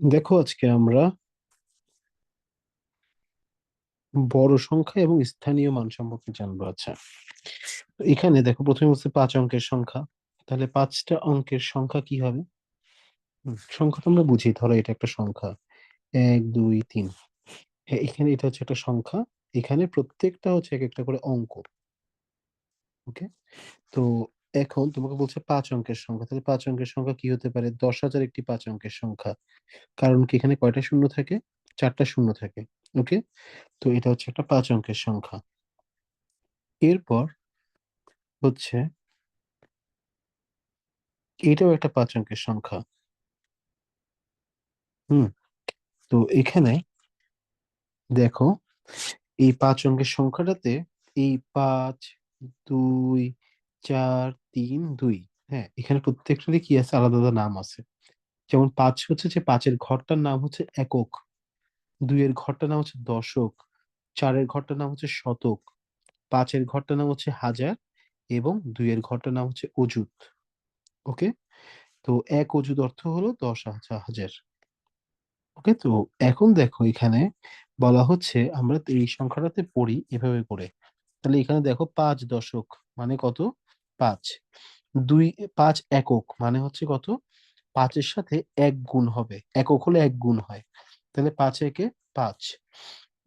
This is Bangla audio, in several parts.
দেখো আজকে আমরা বড় সংখ্যা এবং স্থানীয় মান সম্পর্কে জানব আচ্ছা। এখানে দেখো, প্রথমে হচ্ছে পাঁচ অঙ্কের সংখ্যা। তাহলে পাঁচটা অঙ্কের সংখ্যা কি হবে? সংখ্যা তো আমরা বুঝি, ধরো এটা একটা সংখ্যা। এক, দুই, তিন। হ্যাঁ এখানে এটা হচ্ছে একটা সংখ্যা। এখানে প্রত্যেকটা হচ্ছে এক একটা করে অঙ্ক। ওকে? তো এখন তোমাকে বলছে পাঁচ অঙ্কের সংখ্যা। তাহলে পাঁচ অঙ্কের সংখ্যা কি হতে পারে? দশ হাজার একটি পাঁচ অঙ্কের সংখ্যা। কারণ কি এখানে কয়টা শূন্য থাকে? চারটা শূন্য থাকে। ওকে? তো এটা হচ্ছে একটা পাঁচ অঙ্কের সংখ্যা। এরপর হচ্ছে এটাও একটা পাঁচ অঙ্কের সংখ্যা। হুম? তো এখানে দেখো, এই পাঁচ অঙ্কের সংখ্যাটাতে এই পাঁচ, দুই, চার তিন, দুই হ্যাঁ এখানে প্রত্যেকটারই কি আছে? আলাদা আলাদা নাম আছে। যেমন পাঁচ হচ্ছে যে পাঁচের ঘরটার নাম হচ্ছে একক। দুইয়ের ঘরটার নাম হচ্ছে দশক। চারের ঘরটার নাম হচ্ছে শতক। পাঁচের ঘরটার নাম হচ্ছে হাজার এবং দুইয়ের ঘরটার নাম হচ্ছে অযুত। ওকে? তো এক অযুত অর্থ হলো দশ হাজার। ওকে? তো এখন দেখো এখানে বলা হচ্ছে আমরা এই সংখ্যাটাতে পড়ি এভাবে করে। তাহলে এখানে দেখো পাঁচ দশক মানে কত? পাঁচ। দুই, পাঁচ একক মানে হচ্ছে কত? পাঁচের সাথে এক গুণ হবে। একক হলে এক গুণ হয়। তাহলে পাঁচ একে পাঁচ।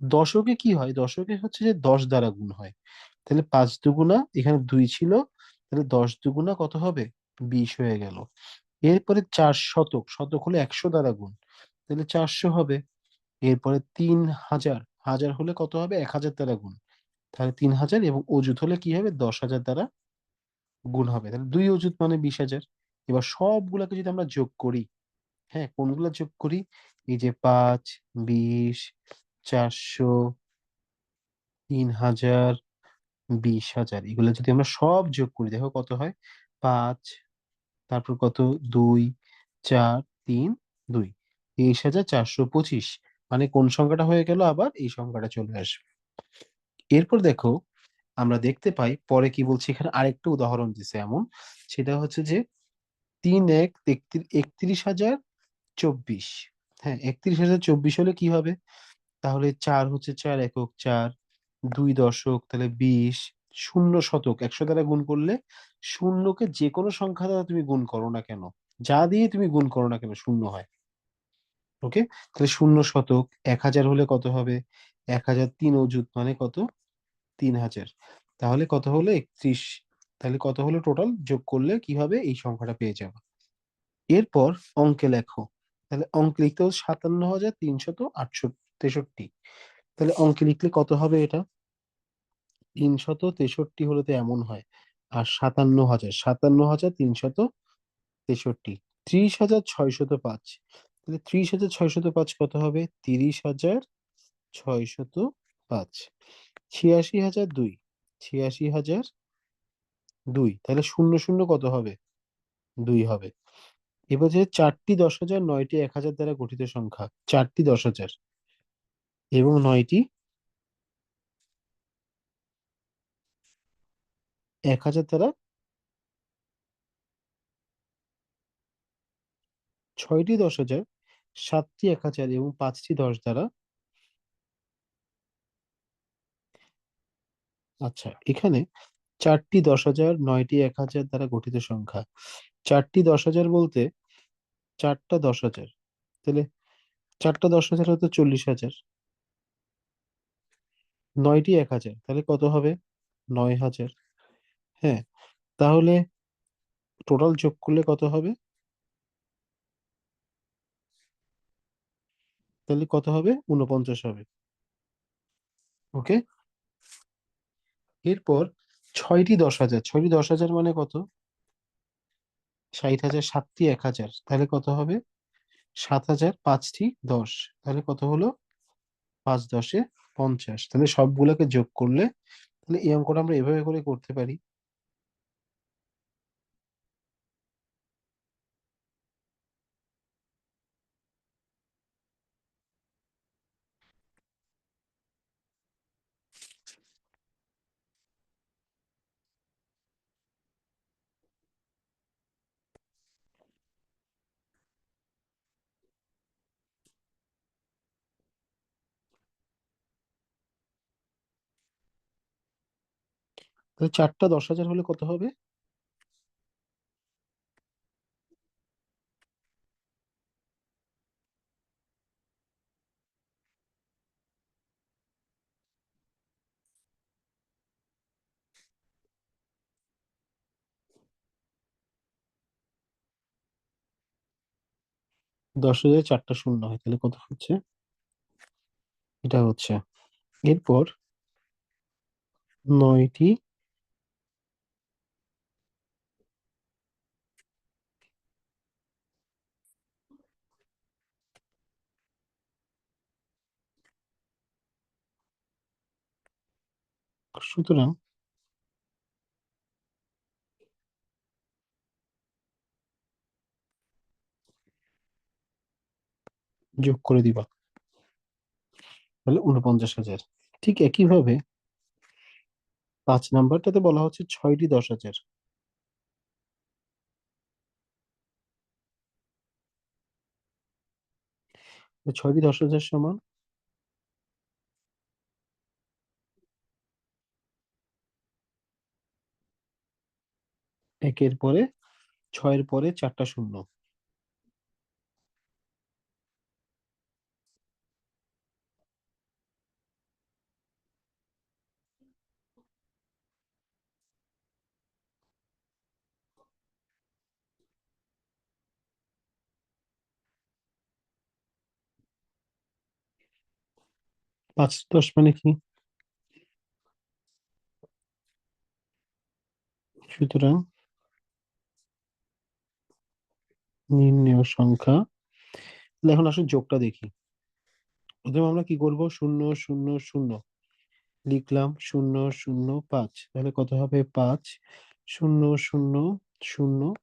দশকে কি হয়? দশকে হচ্ছে যে দশ দ্বারা গুণ হয়। তাহলে পাঁচ দুগুণা, এখানে দুই ছিল, তাহলে দশ দুগুণা কত হবে? বিশ হয়ে গেল। এরপরে চার শতক শতক হলে একশো দ্বারা গুণ। তাহলে চারশো হবে। এরপরে তিন হাজার হাজার হলে কত হবে? এক হাজার দ্বারা গুণ। তাহলে তিন হাজার এবং অযুত হলে কি হবে? দশ হাজার দ্বারা গুণ হবে। তাহলে দুই অযুত মানে বিশ হাজার। এবার সবগুলাকে যদি আমরা যোগ করি হ্যাঁ কোনগুলা যোগ করি? এই যে পাঁচ, বিশ, চারশো, তিন হাজার, বিশ হাজার। এগুলো যদি আমরা সব যোগ করি, দেখো কত হয়? পাঁচ, তারপর কত? দুই, চার, তিন, দুই। তেইশ হাজার চারশো পঁচিশ। মানে কোন সংখ্যাটা হয়ে গেল? আবার এই সংখ্যাটা চলে আসবে। এরপর দেখো আমরা দেখতে পাই। পরে কি বলছে? এখানে আরেকটা উদাহরণ দিছে এমন। সেটা হচ্ছে যে, তিন এক একত্রিশ হাজার চব্বিশ। হ্যাঁ একত্রিশ হাজার চব্বিশ হলে কি হবে? তাহলে চার হচ্ছে চার একক চার, দুই দশক, তাহলে বিশ, শূন্য শতক। একশো দ্বারা গুণ করলে শূন্যকে যে কোনো সংখ্যা দ্বারা তুমি গুণ করো না কেন। যা দিয়ে তুমি গুণ করো না কেন, শূন্য হয়। ওকে তাহলে শূন্য শতক, এক হাজার হলে কত হবে? এক হাজার তিন অযুত মানে কত? তিন হাজার তাহলে কত হলো? একত্রিশ। তাহলে কত হলো টোটাল যোগ করলে কি হবে? এই সংখ্যাটা পেয়ে যাব। এরপর অঙ্কে লেখো। তাহলে অঙ্কে লিখতে হবে সাতান্ন হাজার তিনশত আটষট্টি তেষট্টি। তাহলে অঙ্কে লিখলে কত হবে এটা? তিনশত তেষট্টি হলে তো এমন হয়। আর সাতান্ন হাজার সাতান্ন হাজার তিনশত তেষট্টি। ত্রিশ হাজার ছয়শত পাঁচ। তাহলে ত্রিশ হাজার ছয়শত পাঁচ কত হবে? তিরিশ হাজার ছয়শত পাঁচ। ছিয়াশি হাজার দুই। ছিয়াশি হাজার দুই। তাহলে শূন্য শূন্য কত হবে? দুই হবে। এবার যে চারটি দশ হাজার, নয়টি এক হাজার দ্বারা গঠিত সংখ্যা, চারটি দশ হাজার এবং নয়টি এক হাজার দ্বারা ছয়টি দশ হাজার, সাতটি এক হাজার এবং পাঁচটি দশ দ্বারা আচ্ছা এখানে চারটি দশ হাজার, নয়টি এক হাজার দ্বারা গঠিত সংখ্যা। চারটি দশ হাজার বলতে চারটা দশ হাজার। তাহলে চারটা দশ হাজার হতো চল্লিশ হাজার। নয়টি এক হাজার, তাহলে কত হবে? নয় হাজার। হ্যাঁ তাহলে টোটাল যোগ করলে কত হবে? তাহলে কত হবে? উনপঞ্চাশ হবে। ওকে এরপর ছয়টি দশ হাজার, ছয়টি দশ হাজার মানে কত? ষাট হাজার, সাতটি, এক হাজার। তাহলে কত হবে? সাত হাজার, পাঁচটি, দশ। তাহলে কত হলো? পাঁচ দশে পঞ্চাশ। তাহলে সবগুলোকে যোগ করলে, তাহলে এই অঙ্কটা আমরা এভাবে করে করতে পারি। তাহলে চারটা দশ হাজার হলে কত হবে? দশ হাজার চারটা শূন্য হয়, তাহলে কত হচ্ছে? এটা হচ্ছে। এরপর নয়টি সুতরাং যোগ করে দিবা। তাহলে উনপঞ্চাশ হাজার। ঠিক একইভাবে পাঁচ নাম্বারটাতে বলা হচ্ছে ছয়টি দশ হাজার। ছয়টি দশ হাজার সমান একের পরে ছয়ের পরে চারটা শূন্য। পাঁচ দশ মানে কি? সুতরাং নির্ণেয় সংখ্যা। এখন আসলে যোগটা দেখি। প্রথমে আমরা কি করব? শূন্য শূন্য শূন্য লিখলাম শূন্য শূন্য, পাঁচ। তাহলে কত হবে? পাঁচ। শূন্য শূন্য শূন্য।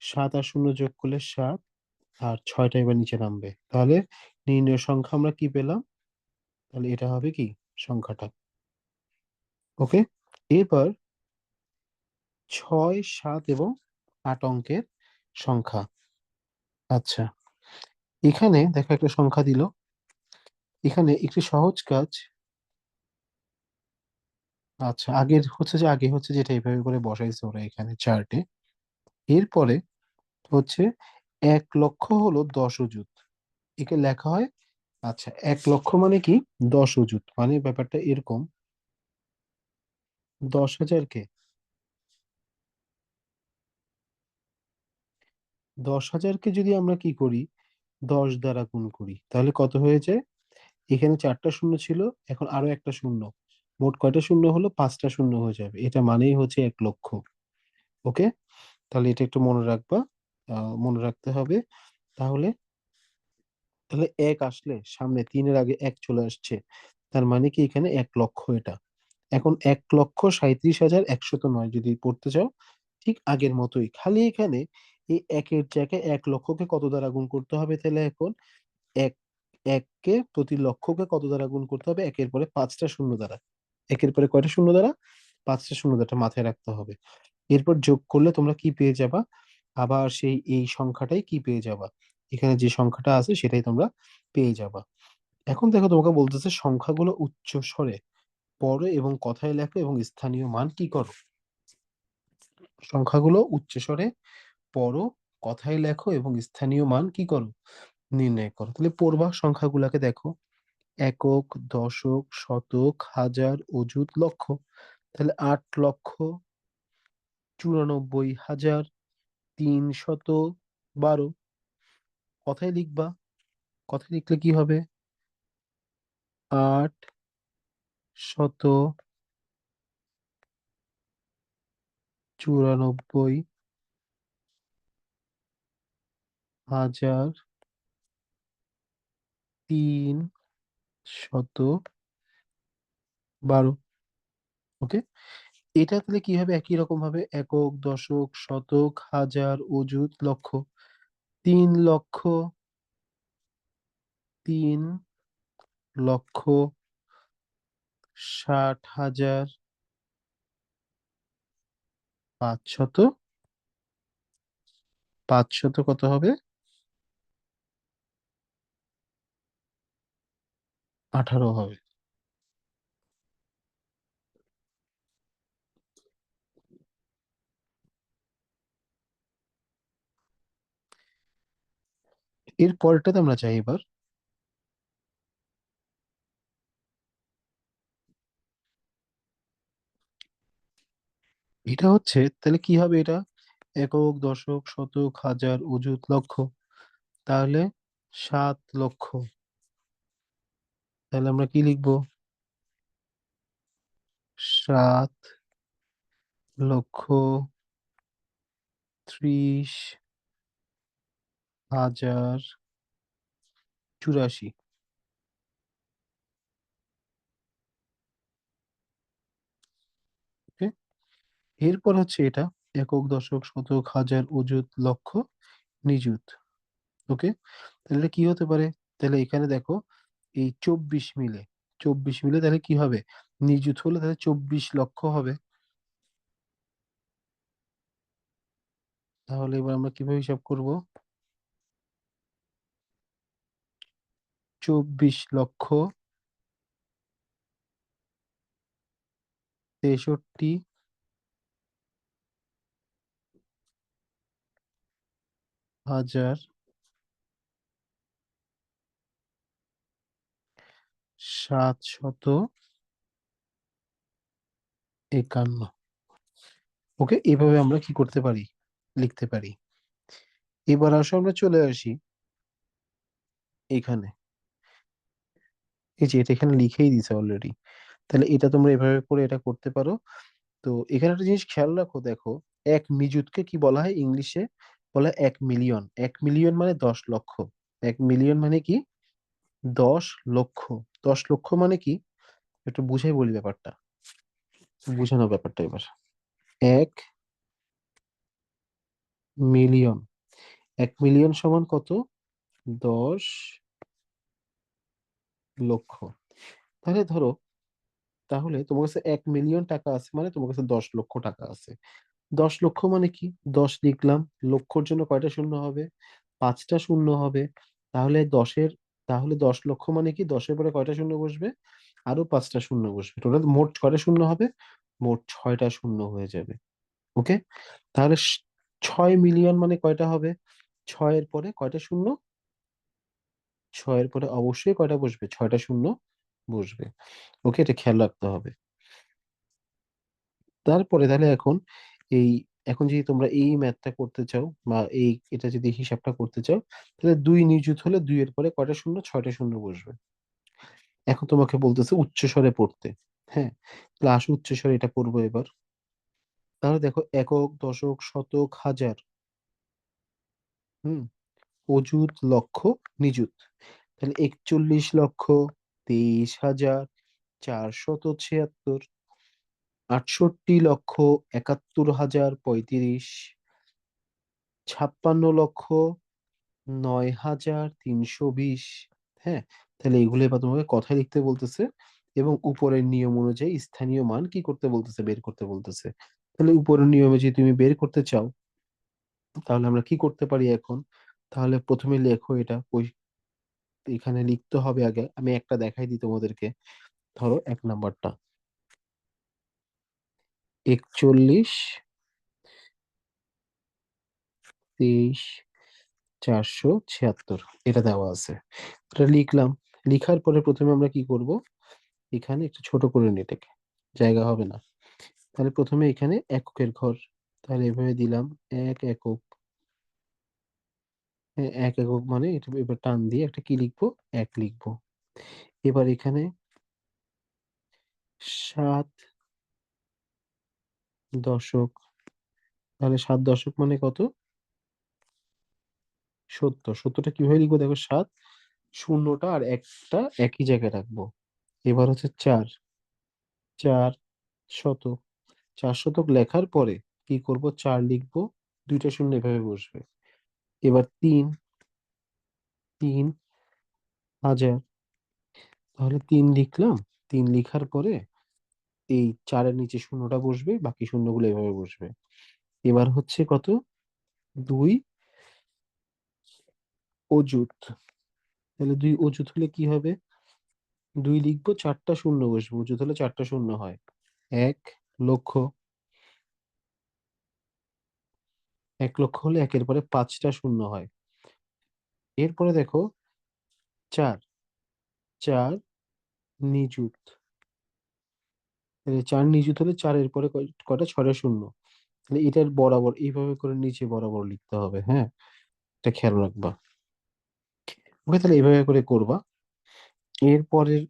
সাত আর শূন্য যোগ করলে সাত। আর ছয়টা এবার নিচে নামবে। তাহলে নির্ণয় সংখ্যা আমরা কি পেলাম? তাহলে এটা হবে কি? সংখ্যাটা। ওকে? এরপর ছয়, সাত এবং আট অঙ্কের সংখ্যা। আচ্ছা। এখানে দেখো একটা সংখ্যা দিল। এখানে একটি সহজ কাজ আচ্ছা আগের হচ্ছে যে, আগে হচ্ছে যেটা এইভাবে করে বসাইছে ওরা এখানে চার্টে এরপরে হচ্ছে এক লক্ষ হলো দশ অযুত। একে লেখা হয় আচ্ছা এক লক্ষ মানে কি? দশ অযুত। মানে ব্যাপারটা এরকম। দশ হাজারকে দশ হাজারকে যদি আমরা কি করি? দশ দ্বারা গুণ করি। তাহলে কত হয়ে যায় এখানে চারটা শূন্য ছিল, এখন আরও একটা শূন্য। মোট কয়টা শূন্য হলো? পাঁচটা শূন্য হয়ে যাবে। এটা মানেই হচ্ছে এক লক্ষ। ওকে? তাহলে এটা একটু মনে রাখবা। মনে রাখতে হবে। তাহলে তাহলে এক আসলে সামনে তিনের আগে এক চলে আসছে। তার মানে কি এখানে এক লক্ষ এটা। এখন এক লক্ষ সাঁইত্রিশ হাজার একশত নয় যদি পড়তে চাও, ঠিক আগের মতোই। খালি এখানে এই একের জায়গায় এক লক্ষকে কত দ্বারা গুণ করতে হবে তাহলে এখন? এক, এককে প্রতি লক্ষকে কত দ্বারা গুণ করতে হবে? একের পরে পাঁচটা শূন্য দ্বারা। একের পরে কয়টা শূন্য দ্বারা? পাঁচটা শূন্য দ্বারা মাথায় রাখতে হবে। এরপর যোগ করলে তোমরা কি পেয়ে যাবা? আবার সেই, এই সংখ্যাটাই কি পেয়ে যাবা? এখানে যে সংখ্যাটা আছে সেটাই তোমরা পেয়ে যাবা। এখন দেখো তোমাকে বলতেছে সংখ্যাগুলো উচ্চ স্বরে পড়ো এবং কথায় লেখো এবং স্থানীয় মান কি করো? সংখ্যাগুলো উচ্চ স্বরে পড়ো কথায় লেখো এবং স্থানীয় মান কি করো? নির্ণয় করো। তাহলে পড়বা সংখ্যাগুলাকে দেখো। একক, দশক, শতক, হাজার, অযুত, লক্ষ। তাহলে আট লক্ষ, চুরানব্বই হাজার তিনশত বারো। কথায় লিখবা। কথায় লিখলে কি হবে? আট শত চুরানব্বই হাজার তিন শত বারো। ওকে এটা তাহলে কি হবে একই রকম ভাবে একক, দশক, শতক, হাজার, অযুত, লক্ষ। তিন লক্ষ তিন লক্ষ ষাট হাজার পাঁচশত পাঁচশত কত হবে? আঠারো হবে। এর পরেরটাতে আমরা চাই এবার। এটা হচ্ছে, তাহলে কি হবে এটা? একক, দশক, শতক, হাজার, অযুত, লক্ষ। তাহলে সাত লক্ষ। তাহলে আমরা কি লিখব? সাত লক্ষ ত্রিশ হাজার চুরাশি। এরপর হচ্ছে এটা, একক, দশক, শতক, হাজার, অযুত, লক্ষ, নিযুত। ওকে? তাহলে কি হতে পারে? তাহলে এখানে দেখো এই চব্বিশ মিলে চব্বিশ মিলে তাহলে কি হবে? নিযুত হলে তাহলে চব্বিশ লক্ষ হবে। তাহলে এবার আমরা কীভাবে হিসাব করব? চব্বিশ লক্ষ তেষট্টি হাজার সাতশত একান্ন। ওকে, এভাবে আমরা কি করতে পারি? লিখতে পারি। এবার আসো আমরা চলে আসি এখানে। এই যে এটা এখানে লিখেই দিছে অলরেডি তাহলে এটা তোমরা এভাবে করে এটা করতে পারো। তো এখানে একটা জিনিস খেয়াল রাখো, দেখো, এক নিযুতকে কি বলা হয় ইংলিশে? বলা এক মিলিয়ন। এক মিলিয়ন মানে দশ লক্ষ। এক মিলিয়ন মানে কি? দশ লক্ষ। দশ লক্ষ মানে কি? একটু বুঝাই বলি ব্যাপারটা। বুঝানো ব্যাপারটা এবার। এক মিলিয়ন। এক মিলিয়ন সমান কত? দশ লক্ষ। তাহলে ধরো, তাহলে তোমার কাছে এক মিলিয়ন টাকা আছে মানে তোমার কাছে দশ লক্ষ টাকা আছে। দশ লক্ষ মানে কি? দশ লিখলাম লক্ষর জন্য কয়টা শূন্য হবে? পাঁচটা শূন্য হবে। তাহলে দশের তাহলে দশ লক্ষ মানে কি? দশের পরে কয়টা শূন্য বসবে? আরও পাঁচটা শূন্য বসবে। টোটাল মোট কয়টা শূন্য হবে? মোট ছয়টা শূন্য হয়ে যাবে। ওকে তাহলে ছয় মিলিয়ন মানে কয়টা হবে? ছয়ের পরে কয়টা শূন্য? ছয়ের পরে অবশ্যই কয়টা বসবে? ছয়টা শূন্য বসবে। ওকে এটা খেয়াল রাখতে হবে। তারপরে তাহলে এখন এই এখন যদি তোমরা এই ম্যাথটা করতে চাও বা এই, এটা যদি হিসাবটা করতে চাও, তাহলে দুই নিযুত হলে দুই এর পরে কয়টা শূন্য? ছয়টা শূন্য বসবে। এখন তোমাকে বলতেছে উচ্চ স্বরে পড়তে। হ্যাঁ আসো উচ্চ স্বরে এটা পড়ব এবার। তাহলে দেখো একক, দশক, শতক, হাজার। হুম, অযুত, লক্ষ, নিযুত। তাহলে একচল্লিশ লক্ষ, তেইশ হাজার, চারশত ছিয়াত্তর আটষট্টি লক্ষ একাত্তর হাজার পঁয়ত্রিশ, ছাপ্পান্ন লক্ষ নয় হাজার তিনশো বিশ। হ্যাঁ তাহলে এগুলো এবার তোমাকে কথায় লিখতে বলতেছে এবং উপরের নিয়ম অনুযায়ী স্থানীয় মান কি করতে বলতেছে, বের করতে বলতেছে। তাহলে উপরের নিয়মে যদি তুমি বের করতে চাও, তাহলে আমরা কি করতে পারি এখন? তাহলে প্রথমে লেখো এটা এখানে লিখতে হবে আগে। আমি একটা দেখাই দিই তোমাদেরকে। ধরো এক নাম্বারটা। একচল্লিশ তেইশ চারশো ছিয়াত্তর এটা দেওয়া আছে। এটা লিখলাম। লিখার পরে প্রথমে আমরা কি করব? এখানে একটু ছোট করে নিই এটাকে। জায়গা হবে না। তাহলে প্রথমে এখানে এককের ঘর। তাহলে এভাবে দিলাম এক একক। হ্যাঁ, এক একক মানে এটা এবার টান দিয়ে একটা কি লিখব? এক লিখব। এবার এখানে সাত দশক। তাহলে সাত দশক মানে কত? সত্তর। সত্তরটা কীভাবে লিখব? দেখো, সাত শূন্যটা আর একটা একই জায়গায় রাখব। এবার হচ্ছে চার। চার শতক। চার শতক লেখার পরে কি করব? চার লিখব। দুইটা শূন্য এভাবে বসবে। এবার তিন। তিন হাজার। তাহলে তিন লিখলাম। তিন লিখার পরে এই চারের নিচে শূন্যটা বসবে, বাকি শূন্যগুলো এভাবে বসবে। এবার হচ্ছে কত? দুই অযুত। তাহলে দুই অযুত হলে কি হবে? দুই লিখব, চারটা শূন্য বসবে। অযুত হলে চারটা শূন্য হয়। এক লক্ষ। এক লক্ষ হলে একের পরে পাঁচটা শূন্য হয়। এরপরে দেখো, চার। চার নিযুত। চার নিযুত হলে চারের পরে কটা? ছয়টা শূন্য। তাহলে এটার বরাবর, এইভাবে করে নিচে বরাবর লিখতে হবে হ্যাঁ? এটা খেয়াল রাখবা। ওকে, তাহলে এইভাবে করে করবা। এরপরের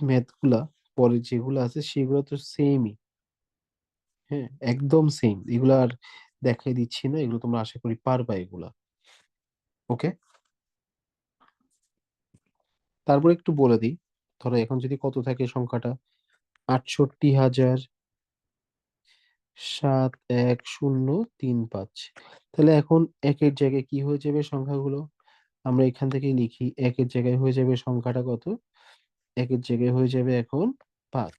ম্যাথগুলা পরে যেগুলো আছে, সেগুলো তো সেমই হ্যাঁ একদম সেম এগুলো আর দেখাই দিচ্ছি না, এগুলো তোমরা আশা করি পারবা এগুলা। ওকে? তারপর একটু বলে দিই। ধরো এখন যদি কত থাকে সংখ্যাটা? আটষট্টি হাজার সাত এক শূন্য তিন পাঁচ। তাহলে এখন একের জায়গায় কি হয়ে যাবে সংখ্যাগুলো? আমরা এখান থেকে লিখি, একের জায়গায় হয়ে যাবে সংখ্যাটা কত? একের জায়গায় হয়ে যাবে এখন পাঁচ।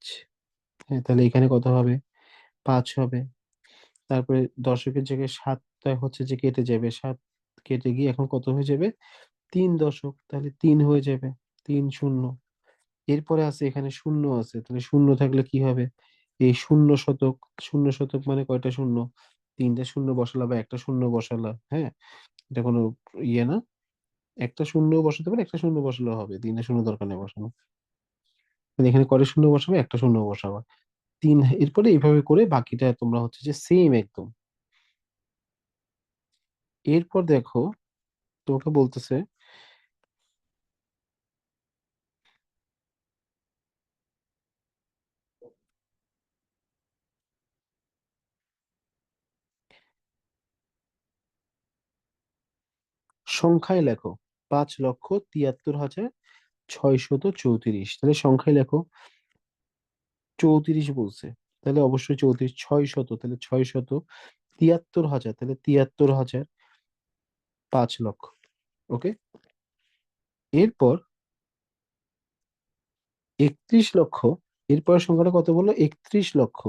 হ্যাঁ তাহলে এখানে কত হবে? পাঁচ হবে। তারপরে দশকের জায়গায় সাতটা হচ্ছে যে কেটে যাবে। সাত কেটে গিয়ে এখন কত হয়ে যাবে? তিন দশক। তাহলে তিন হয়ে যাবে। তিন শূন্য। এরপরে আছে এখানে শূন্য আছে, তাহলে শূন্য থাকলে কি হবে? এই শূন্য শতক শূন্য শতক মানে কয়টা শূন্য? তিনটা শূন্য বসালা বা একটা শূন্য বসালা হ্যাঁ? এটা কোনো ইয়ে না। একটা শূন্য বসাতে পারে, একটা শূন্য বসালেও হবে, তিনটা শূন্য দরকার নেই বসানো। তাহলে এখানে কয়টা শূন্য বসাবে? একটা শূন্য বসাবা। তিন, এরপরে এইভাবে করে বাকিটা তোমরা হচ্ছে যে সেম একদম। এরপর দেখো, তোমাকে বলতেছে সংখ্যায় লেখো পাঁচ লক্ষ তিয়াত্তর হাজার ছয়শত চৌত্রিশ। তাহলে সংখ্যায় লেখো চৌত্রিশ বলছে। তাহলে অবশ্যই চৌত্রিশ ছয় শত তাহলে ছয় শত তিয়াত্তর হাজার, তাহলে তিয়াত্তর হাজার পাঁচ লক্ষ। ওকে? এরপর একত্রিশ লক্ষ, এরপর সংখ্যাটা কত বলল? একত্রিশ লক্ষ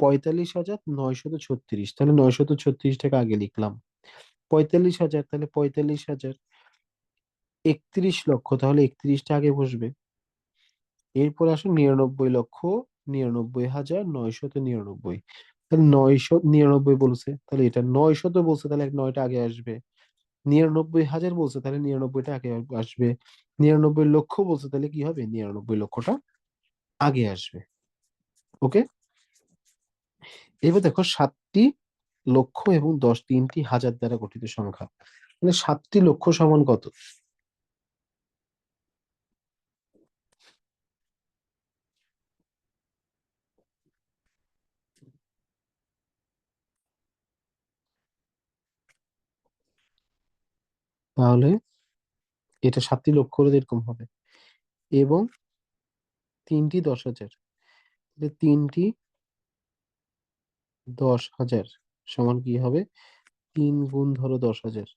পঁয়তাল্লিশ হাজার নয়শত ছত্রিশ। তাহলে নয়শত ছত্রিশটাকে আগে লিখলাম। পঁয়তাল্লিশ হাজার, তাহলে পঁয়তাল্লিশ হাজার। একত্রিশ লক্ষ, তাহলে একত্রিশটা আগে বসবে। এরপর আসো নিরানব্বই লক্ষ, নিরানব্বই হাজার নয়শত নিরানব্বই। তাহলে নয়শো নিরানব্বই বলছে, তাহলে এটা নয়শত বলছে, তাহলে নয়টা আগে আসবে। নিরানব্বই হাজার বলছে, তাহলে নিরানব্বইটা আগে আসবে। নিরানব্বই লক্ষ বলছে, তাহলে কি হবে? নিরানব্বই লক্ষটা আগে আসবে। ওকে? এবার দেখো সাতটি লক্ষ এবং দশ তিনটি হাজার দ্বারা গঠিত সংখ্যা। মানে সাতটি লক্ষ সমান কত? তাহলে এটা সাতটি লক্ষ হলে এরকম হবে। এবং তিনটি দশ হাজার। তিনটি দশ হাজার। সমান কি হবে? তিন গুণ ধরো দশ হাজার।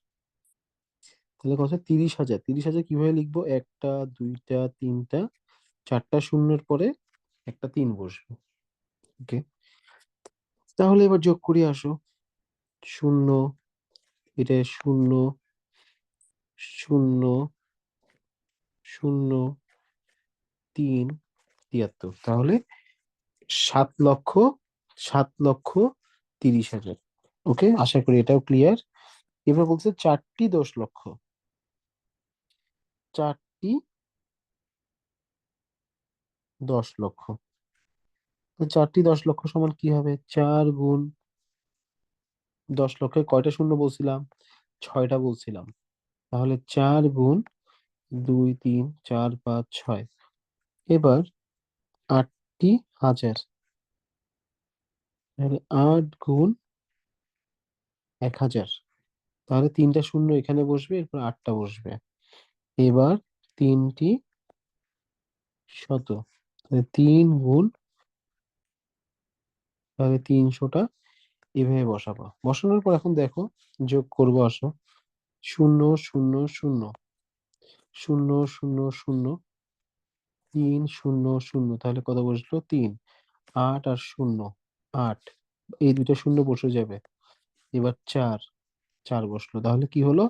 তাহলে কত তিরিশ হাজার। তিরিশ হাজার কীভাবে লিখব? একটা, দুইটা, তিনটা, চারটা শূন্যের পরে একটা তিন বসবে। ওকে? তাহলে এবার যোগ করে, আসো। শূন্য, এটা শূন্য শূন্য শূন্য, তিন, তিয়াত্তর। তাহলে সাত লক্ষ সাত লক্ষ তিরিশ হাজার। ওকে? আশা করি এটাও ক্লিয়ার এবার বলছে চারটি দশ লক্ষ। চারটি দশ লক্ষ। চারটি দশ লক্ষ সমান কি হবে? চার গুণ দশ লক্ষে কয়টা শূন্য বলছিলাম? ছয়টা বলছিলাম। তাহলে চার গুণ দুই, তিন, চার, পাঁচ, ছয়। এবার আটটি হাজার। তাহলে আট গুণ এক হাজার। তাহলে তিনটা শূন্য এখানে বসবে, এরপর আটটা বসবে। এবার তিনটি শত। তিন গুণ, তাহলে তিনশোটা এভাবে বসাবো। বসানোর পর এখন দেখো, যোগ করব, আসো। শূন্য শূন্য শূন্য। শূন্য শূন্য শূন্য। তিন, শূন্য শূন্য। তাহলে কত বসল? তিন। আট আর শূন্য। আট, এই দুটো শূন্য বসে যাবে। এবার চার চার বসল। তাহলে কি হলো?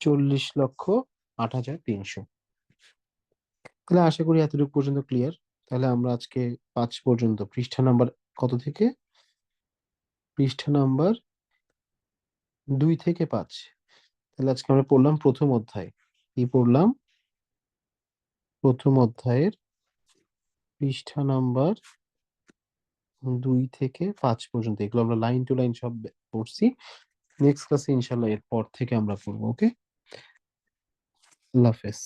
চল্লিশ লক্ষ আট হাজার তিনশো। তাহলে আশা করি এতটুকু পর্যন্ত ক্লিয়ার তাহলে আমরা আজকে পাঁচ পর্যন্ত। পৃষ্ঠা নাম্বার কত থেকে? পৃষ্ঠা নাম্বার দুই থেকে পাঁচ। তাহলে আজকে আমরা পড়লাম প্রথম অধ্যায়। কি পড়লাম? প্রথম অধ্যায়ের পৃষ্ঠা নাম্বার দুই থেকে পাঁচ পর্যন্ত, এগুলো আমরা লাইন টু লাইন সব পড়ছি। নেক্সট ক্লাসে ইনশাল্লাহ এরপর থেকে আমরা পড়ব ওকে আল্লাহ হাফেজ।